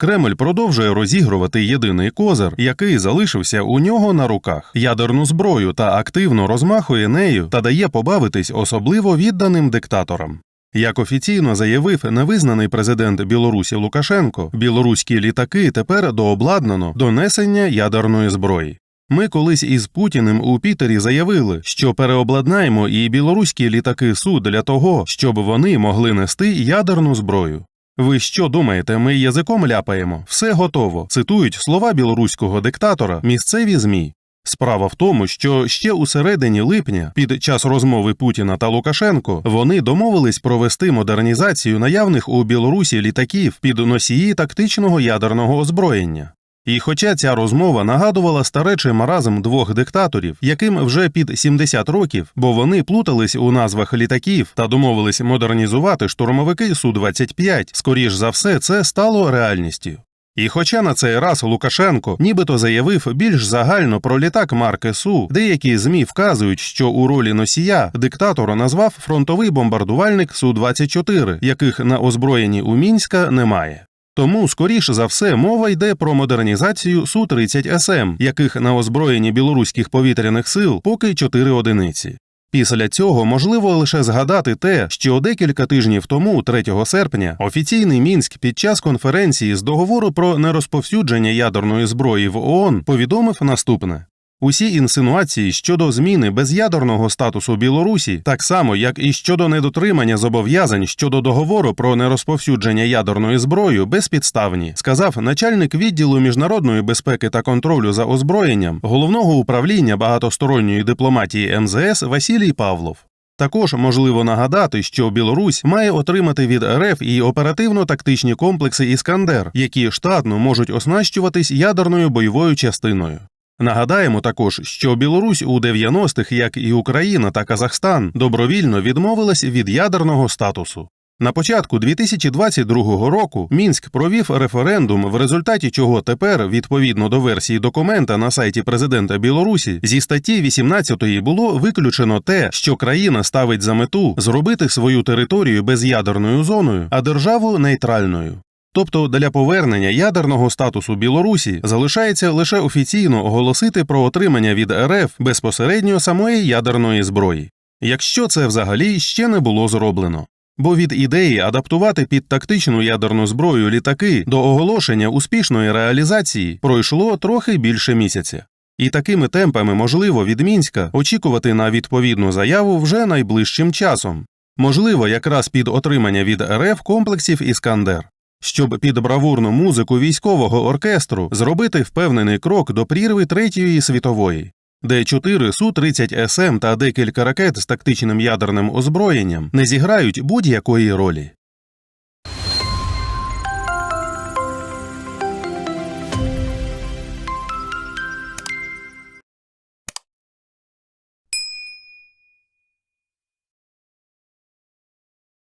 Кремль продовжує розігрувати єдиний козир, який залишився у нього на руках ядерну зброю та активно розмахує нею та дає побавитись особливо відданим диктаторам. Як офіційно заявив невизнаний президент Білорусі Лукашенко, білоруські літаки тепер дообладнано до несення ядерної зброї. Ми колись із Путіним у Пітері заявили, що переобладнаємо і білоруські літаки Су для того, щоб вони могли нести ядерну зброю. Ви що думаєте, ми язиком ляпаємо? Все готово. Цитують слова білоруського диктатора місцеві ЗМІ. Справа в тому, що ще у середині липня, під час розмови Путіна та Лукашенко, вони домовились провести модернізацію наявних у Білорусі літаків під носії тактичного ядерного озброєння. І хоча ця розмова нагадувала старечий маразм двох диктаторів, яким вже під 70 років, бо вони плутались у назвах літаків та домовились модернізувати штурмовики Су-25, скоріш за все, це стало реальністю. І хоча на цей раз Лукашенко нібито заявив більш загально про літак марки Су, деякі ЗМІ вказують, що у ролі носія диктатора назвав фронтовий бомбардувальник Су-24, яких на озброєнні у Мінська немає. Тому, скоріш за все, мова йде про модернізацію Су-30СМ, яких на озброєнні білоруських повітряних сил поки 4 одиниці. Після цього можливо лише згадати те, що декілька тижнів тому, 3 серпня, офіційний мінськ під час конференції з договору про нерозповсюдження ядерної зброї в ООН повідомив наступне. Усі інсинуації щодо зміни безядерного статусу Білорусі, так само як і щодо недотримання зобов'язань щодо договору про нерозповсюдження ядерної зброї, безпідставні, сказав начальник відділу міжнародної безпеки та контролю за озброєнням головного управління багатосторонньої дипломатії МЗС Василій Павлов. Також можливо нагадати, що Білорусь має отримати від РФ і оперативно-тактичні комплекси Іскандер, які штатно можуть оснащуватись ядерною бойовою частиною. Нагадаємо також, що Білорусь у 90-х, як і Україна та Казахстан, добровільно відмовилась від ядерного статусу. На початку 2022 року Мінськ провів референдум, в результаті чого тепер, відповідно до версії документа на сайті президента Білорусі, зі статті 18 було виключено те, що країна ставить за мету зробити свою територію безядерною зоною, а державу нейтральною. Тобто для повернення ядерного статусу Білорусі залишається лише офіційно оголосити про отримання від РФ безпосередньо самої ядерної зброї, якщо це взагалі ще не було зроблено. Бо від ідеї адаптувати під тактичну ядерну зброю літаки до оголошення успішної реалізації пройшло трохи більше місяця. І такими темпами можливо від Мінська очікувати на відповідну заяву вже найближчим часом, можливо, якраз під отримання від РФ комплексів Іскандер щоб під бравурну музику військового оркестру зробити впевнений крок до прірви Третьої світової, де 4 Су-30 СМ та декілька ракет з тактичним ядерним озброєнням не зіграють будь-якої ролі.